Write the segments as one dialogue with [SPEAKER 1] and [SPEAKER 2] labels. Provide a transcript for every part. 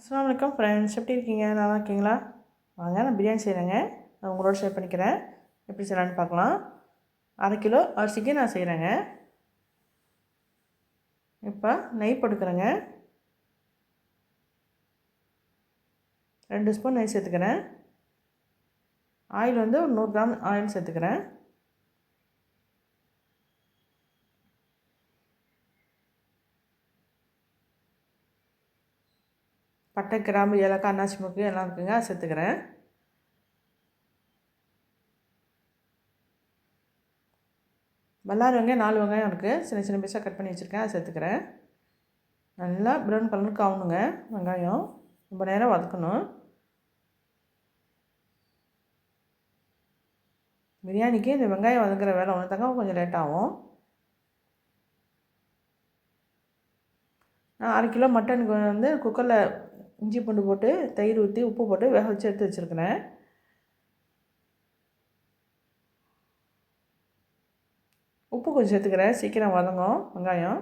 [SPEAKER 1] அஸ்லாம் வலைக்கம் ஃப்ரெண்ட்ஸ் எப்படி இருக்கீங்க? நல்லா இருக்கீங்களா? வாங்க நான் பிரியாணி செய்கிறேங்க நான் உங்களோட ஷேர் பண்ணிக்கிறேன். எப்படி செய்யலான்னு பார்க்கலாம். அரை கிலோ அரிசிக்கு நான் செய்கிறேங்க இப்போ நெய் போட்டுக்கிறேங்க. ரெண்டு ஸ்பூன் நெய் சேர்த்துக்கிறேன். ஆயில் வந்து ஒரு நூறு கிராம் ஆயில் சேர்த்துக்கிறேன். பட்டை கிராம்பு ஏலக்காய் அன்னாச்சி முக்கு எல்லாம் இருக்குங்க. சேர்த்துக்கிறேன். வல்லாறு வெங்காயம் நாலு வெங்காயம் இருக்குது சின்ன சின்ன பீஸாக கட் பண்ணி வச்சுருக்கேன். அதை சேர்த்துக்கிறேன். நல்லா ப்ரௌன் கலருக்கு ஆகணுங்க வெங்காயம். ரொம்ப நேரம் வதக்கணும். பிரியாணிக்கு இந்த வெங்காயம் வதங்குற வேலை ஒன்று தாங்க கொஞ்சம் லேட் ஆகும். நான் அரை கிலோ மட்டனுக்கு வந்து குக்கரில் இஞ்சி பூண்டு போட்டு தயிர் ஊற்றி உப்பு போட்டு வேக வச்சு எடுத்து வச்சுருக்கிறேன். உப்பு கொஞ்சம் சேர்த்துக்கிறேன். சீக்கிரம் வதங்கும் வெங்காயம்.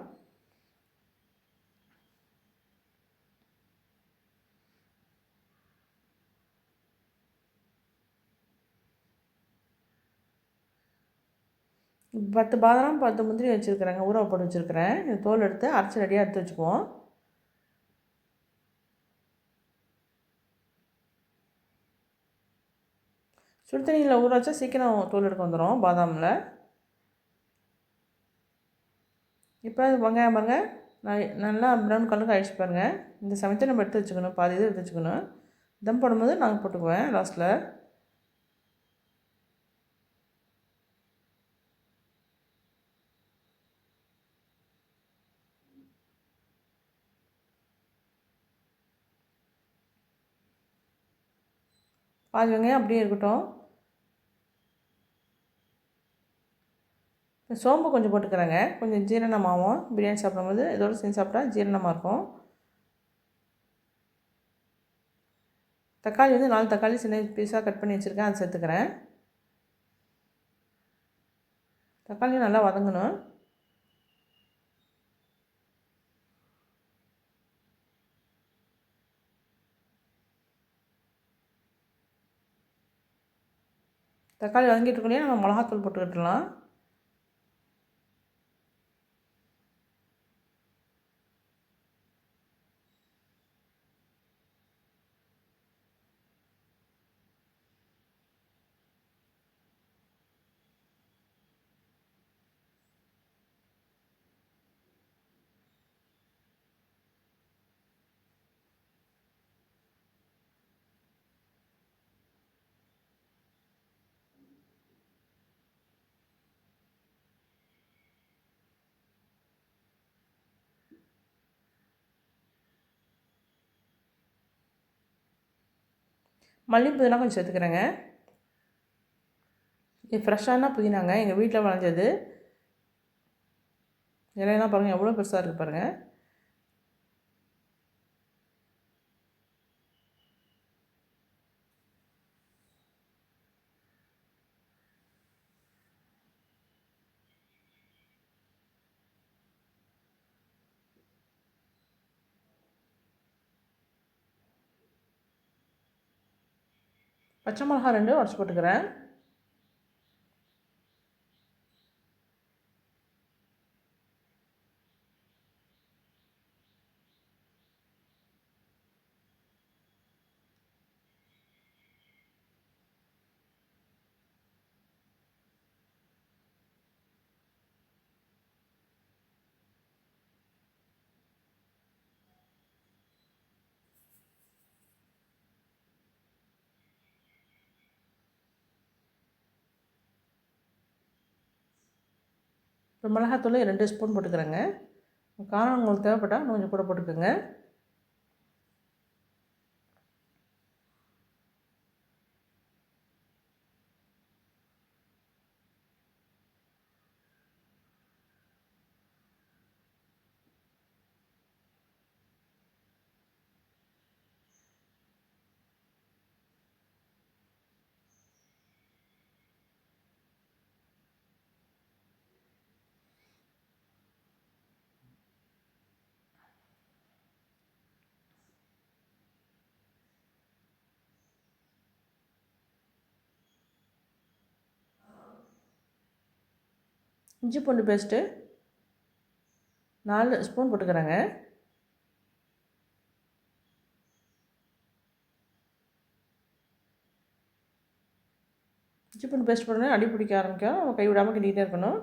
[SPEAKER 1] பத்து பாதாம் பத்து முந்திரி வச்சுருக்குறேங்க. ஊற போட்டு வச்சுருக்கிறேன். இது தோல் எடுத்து அரைச்சி ரெடியாக எடுத்து வச்சுக்குவோம். சுடு தண்ணியில் ஊற வச்சா சீக்கிரம் தோல் எடுக்க வந்துடும் பாதாமில். இப்போ வெங்காயம் பாருங்கள் நான் நல்லா ப்ரௌன் கலருக்கு ஆயிடுச்சு பாருங்கள் இந்த சமயத்தை நம்ம எடுத்து வச்சுக்கணும் பாதி இது எடுத்து வச்சுக்கணும். தம் போடும்போது நாங்கள் போட்டுக்குவேன் லாஸ்ட்டில் பாதி வெங்காயம் அப்படியே இருக்கட்டும். சோம்பு கொஞ்சம் போட்டுக்கிறேங்க. கொஞ்சம் ஜீரணமாகவும் பிரியாணி சாப்பிடும்போது இதோடு செஞ்சு சாப்பிட்டா ஜீரணமாக இருக்கும் தக்காளி வந்து நாலு தக்காளி சின்ன பீஸாக கட் பண்ணி வச்சுருக்கேன். அதை சேர்த்துக்கிறேன். தக்காளியும் நல்லா வதங்கணும். தக்காளி வதங்கிட்டு இருக்கலையே நம்ம மிளகாத்தூள் போட்டுக்கிட்டுலாம் மல்லி புதினா கொஞ்சம் சேர்த்துக்கிறேங்க. இது ஃப்ரெஷ்ஷான புதினாங்க. எங்கள் வீட்டில் விளைஞ்சது. இலையெல்லாம் பாருங்கள் எவ்வளோ பெருசாக இருக்குது பாருங்கள் பச்சை மிளகா ரெண்டு உடச்சி போட்டுக்கிறேன். இப்போ மிளகாத்தூள் ரெண்டு ஸ்பூன் போட்டுக்கிறேங்க. காரம் உங்களுக்கு தேவைப்பட்டால் கொஞ்சம் கூட போட்டுக்கோங்க. இஞ்சி பூண்டு பேஸ்ட்டு நாலு ஸ்பூன் போட்டுக்கிறேங்க. இஞ்சி பூண்டு பேஸ்ட் போட்டோன்னே அடி பிடிக்க ஆரம்பிக்கும். நம்ம கை விடாமல் கிண்டிகிட்டே இருக்கணும்.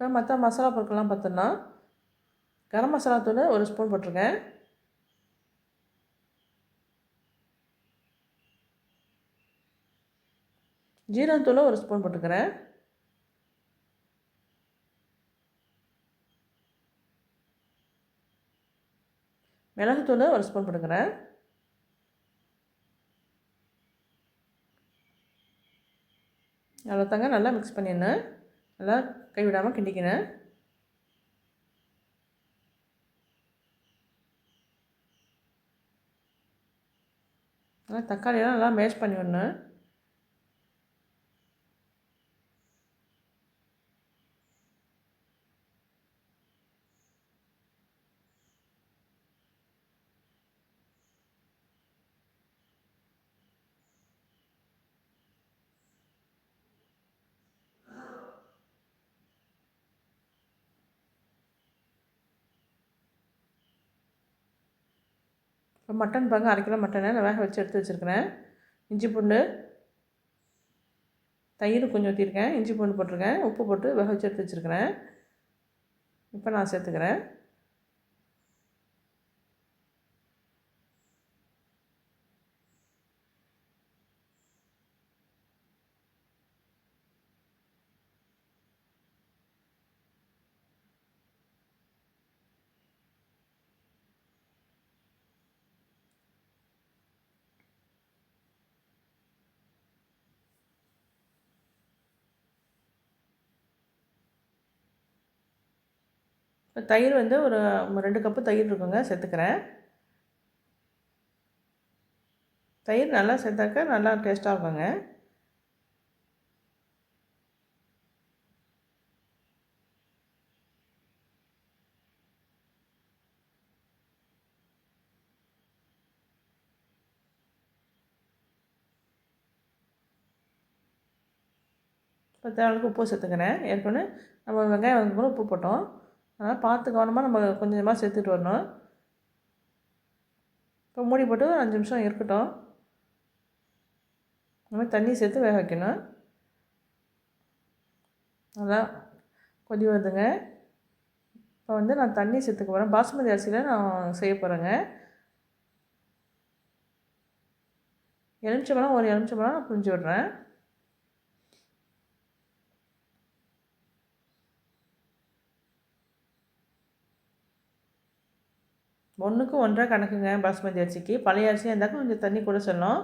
[SPEAKER 1] இப்போ மற்ற மசாலா பொருட்கள்லாம் பார்த்தோன்னா கரம் மசாலா தூள் ஒரு ஸ்பூன் போட்டிருக்கேன். ஜீரகத்தூள் ஒரு ஸ்பூன் போட்டுக்கிறேன் மிளகுத்தூள் ஒரு ஸ்பூன் போட்டுக்கிறேன். அவ்வளோத்தாங்க நல்லா மிக்ஸ் பண்ணிடணும் நல்லா கைவிடாமல் கிண்டிக்கணும் நல்லா தக்காளியெல்லாம் நல்லா மேஷ் பண்ணி விடணும். இப்போ மட்டன் பாங்க அரை கிலோ மட்டனை நான் வேக வச்சு எடுத்து வச்சுருக்கிறேன். இஞ்சி பூண்டு தயிர் கொஞ்சம் ஊற்றிருக்கேன் இஞ்சி பூண்டு போட்டிருக்கேன். உப்பு போட்டு வேக வச்சு எடுத்து வச்சுருக்கிறேன். இப்போ நான் சேர்த்துக்கிறேன் இப்போ தயிர் வந்து ஒரு ரெண்டு கப்பு தயிர் இருக்குங்க சேர்த்துக்கிறேன். தயிர் நல்லா சேர்த்தாக்க நல்லா டேஸ்ட்டாக இருக்குங்க. இப்போ தேவைக்கு உப்பு சேர்த்துக்கிறேன். ஏற்கனவே நம்ம வெங்காயம் வந்து உப்பு போட்டோம். அதனால் பார்த்து கவனமாக நம்ம கொஞ்சம் கொஞ்சமாக சேர்த்துட்டு வரணும். இப்போ மூடி போட்டு ஒரு அஞ்சு நிமிஷம் இருக்கட்டும். இந்த மாதிரி தண்ணி சேர்த்து வேக வைக்கணும். அதான் கொதி வருதுங்க. இப்போ வந்து நான் தண்ணி சேர்த்துக்க போகிறேன் பாசுமதி அரிசியில் நான் செய்ய போகிறேங்க எலுமிச்சம்பழம் ஒரு எலுமிச்சம்பழம் நான் புரிஞ்சு விட்றேன். ஒன்றுக்கு ஒன்றரை கணக்குங்க பாஸ்மதி அரிசிக்கு. பழைய அரிசியாக இருந்தால் கொஞ்சம் தண்ணி கூட சொல்லணும்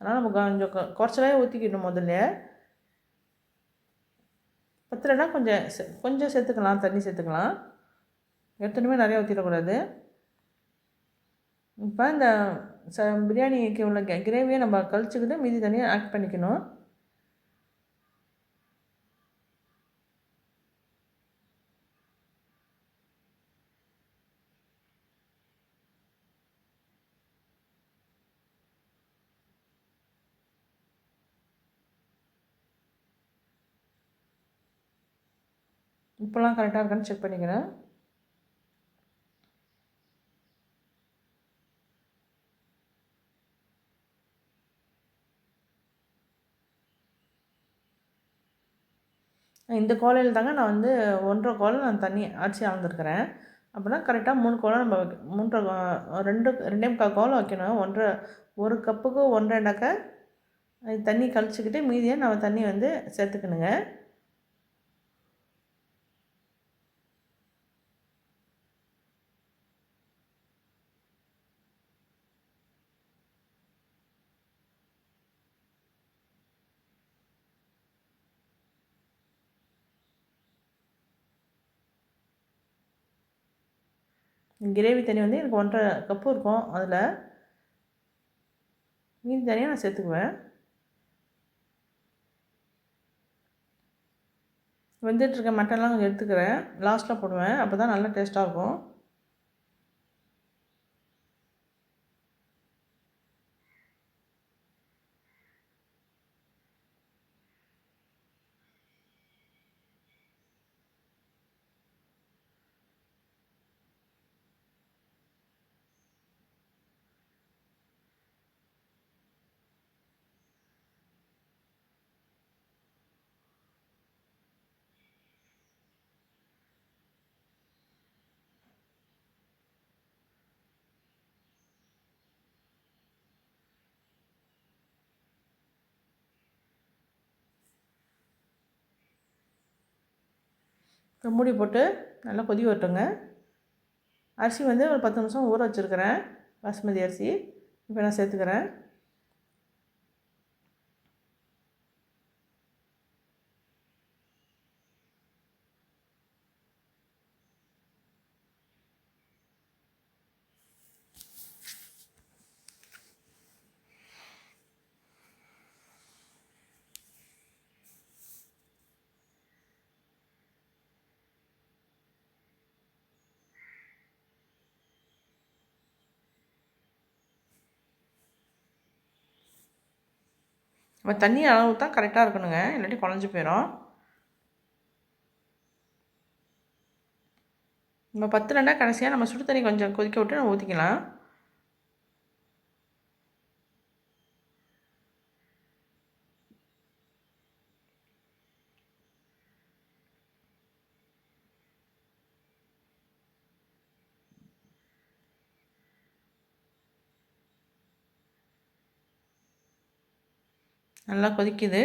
[SPEAKER 1] அதனால் நம்ம கொஞ்சம் குறைச்சலாக ஊற்றிக்கணும் முதல்ல. பத்தலைன்னா கொஞ்சம் கொஞ்சம் சேர்த்துக்கலாம் தண்ணி சேர்த்துக்கலாம். எடுத்துனுமே நிறையா ஊற்றிடக்கூடாது இப்போ இந்த ச பிரியாணிக்கு உள்ள கிரேவியை நம்ம கழிச்சுக்கிட்டு மீதி தனியாக ஆட் பண்ணிக்கணும். உப்புலாம் கரெக்டாக இருக்கான்னு செக் பண்ணிக்கிறேன். இந்த கோலையில் தாங்க நான் வந்து ஒன்றரை கோலை நான் தண்ணி அரிசி அளந்துருக்கிறேன் அப்படின்னா கரெக்டாக மூணு கோலம் நம்ம மூன்றரை ரெண்டு ரெண்டே முக்கால் கோலம் வைக்கணும். ஒன்றரை ஒரு கப்புக்கு ஒன்றரைனாக்கா தண்ணி கழிச்சிக்கிட்டு மீதியை நம்ம தண்ணி வந்து சேர்த்துக்கணுங்க. கிரேவி தண்ணி வந்து எனக்கு ஒன்றரை கப்பு இருக்கும். அதில் மீதி தனியாக நான் சேர்த்துக்குவேன். வெந்துட்டுருக்க மட்டன்லாம் கொஞ்சம் எடுத்துக்கிறேன். லாஸ்ட்டில் போடுவேன். அப்போ தான் நல்லா டேஸ்ட்டாக இருக்கும். இப்போ மூடி போட்டு நல்லா கொதி வரட்டுங்க. அரிசி வந்து ஒரு பத்து நிமிஷம் ஊற வச்சுருக்கிறேன். பாஸ்மதி அரிசி. இப்போ நான் சேர்த்துக்கிறேன். நம்ம தண்ணி அளவு தான் கரெக்டாக இருக்கணுங்க. இல்லாட்டி குழஞ்சி போயிடும் நம்ம பத்து கடைசியாக நம்ம சுடு தண்ணி கொஞ்சம் கொதிக்க விட்டு நம்ம ஊற்றிக்கலாம் நல்லா கொதிக்குது.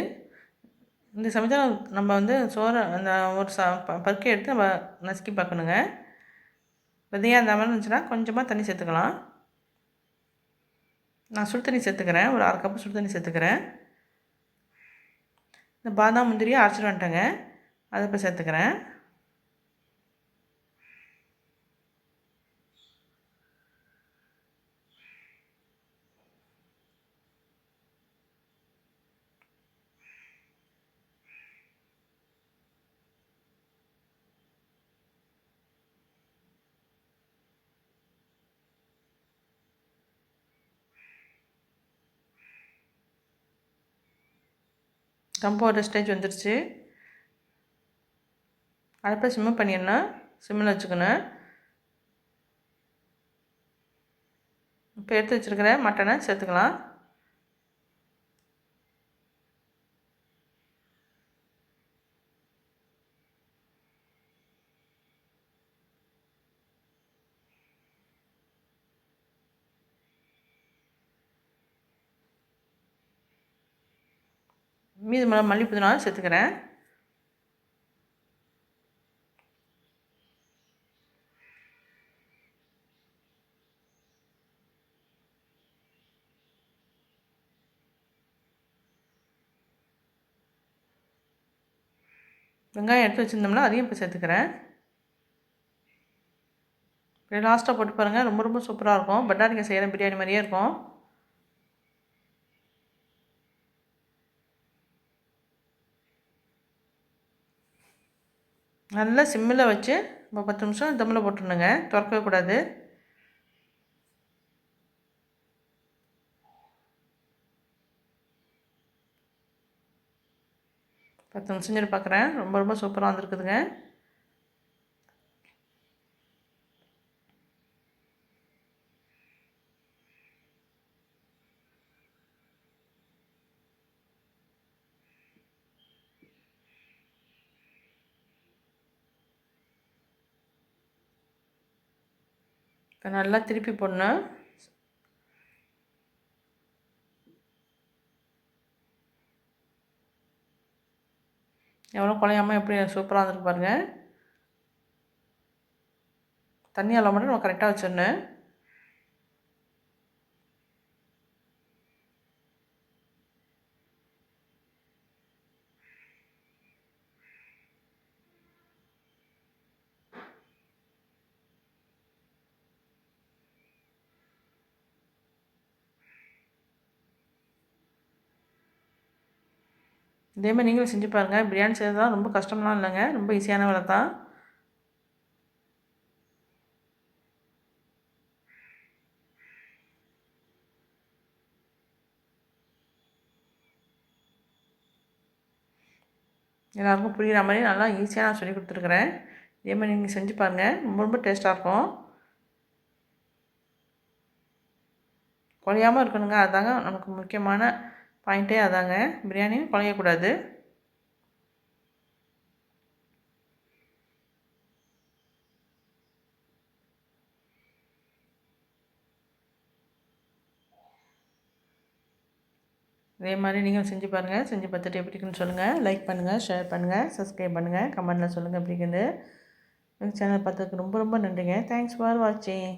[SPEAKER 1] இந்த சமயத்தில் நம்ம வந்து சோறை அந்த ஒரு ச பருக்கை எடுத்து நம்ம நசுக்கி பார்க்கணுங்க. விதையாக இருந்த மாதிரி இருந்துச்சுன்னா கொஞ்சமாக தண்ணி சேர்த்துக்கலாம். நான் சுடு தண்ணி சேர்த்துக்கிறேன். ஒரு அரை கப்பு சுடு தண்ணி சேர்த்துக்கிறேன். இந்த பாதாம் முந்திரியை அரைச்சிட்டு வந்துட்டேங்க. அதை இப்போ சேர்த்துக்கிறேன். ஸ்டம்ப் ஓடுற ஸ்டேஜ் வந்துருச்சு. அடுப்பை சிம்மு பண்ணிடணும் சிம்மில் வச்சுக்கணும். இப்போ எடுத்து வச்சுருக்கிற மட்டனை சேர்த்துக்கலாம். மீது மல்லி மல்லிப்பூ புதினா சேர்த்துக்கிறேன். வெங்காயம் எடுத்து வச்சுருந்தோம்னா அதையும் இப்போ சேர்த்துக்கிறேன். லாஸ்ட்டாக போட்டு பாருங்கள் ரொம்ப ரொம்ப சூப்பராக இருக்கும். பட்டாணிக்கு செய்கிற பிரியாணி மாதிரியே இருக்கும். நல்லா சிம்மில் வச்சு இப்போ பத்து நிமிஷம் தம்மில் போட்டுருணுங்க திறக்கவே கூடாது. பத்து நிமிஷம் செஞ்சு பார்க்குறேன். ரொம்ப ரொம்ப சூப்பராக வந்துருக்குதுங்க. இப்போ நல்லா திருப்பி போடணும். எவ்வளோ குழையாமல் எப்படி சூப்பராக இருந்திருக்கு பாருங்கள் தண்ணி அளவு மட்டும் நம்ம கரெக்டாக வச்சிடணும். இதேமாதிரி நீங்களும் செஞ்சு பாருங்கள் பிரியாணி செய்கிறது ரொம்ப கஷ்டம்லாம் இல்லைங்க. ரொம்ப ஈஸியான வேலை தான். எல்லாருக்கும் புரிகிற மாதிரி நல்லா ஈஸியாக நான் சொல்லி கொடுத்துருக்குறேன். இதே மாதிரி நீங்கள் செஞ்சு பாருங்கள் ரொம்ப ரொம்ப டேஸ்ட்டாக இருக்கும். குறையாமல் இருக்கணுங்க. அதுதாங்க நமக்கு முக்கியமான பாயிண்ட்டே அதாங்க. பிரியாணி குழையக்கூடாது இதே மாதிரி நீங்கள் செஞ்சு பாருங்கள் செஞ்சு பார்த்துட்டு எப்படி இருக்குன்னு சொல்லுங்கள் லைக் பண்ணுங்கள் ஷேர் பண்ணுங்கள் சப்ஸ்கிரைப் பண்ணுங்கள் கமெண்ட்டில் சொல்லுங்கள் எப்படி இருக்குது. சேனல் பார்த்ததுக்கு ரொம்ப ரொம்ப நன்றிங்க. தேங்க்ஸ் ஃபார் வாட்சிங்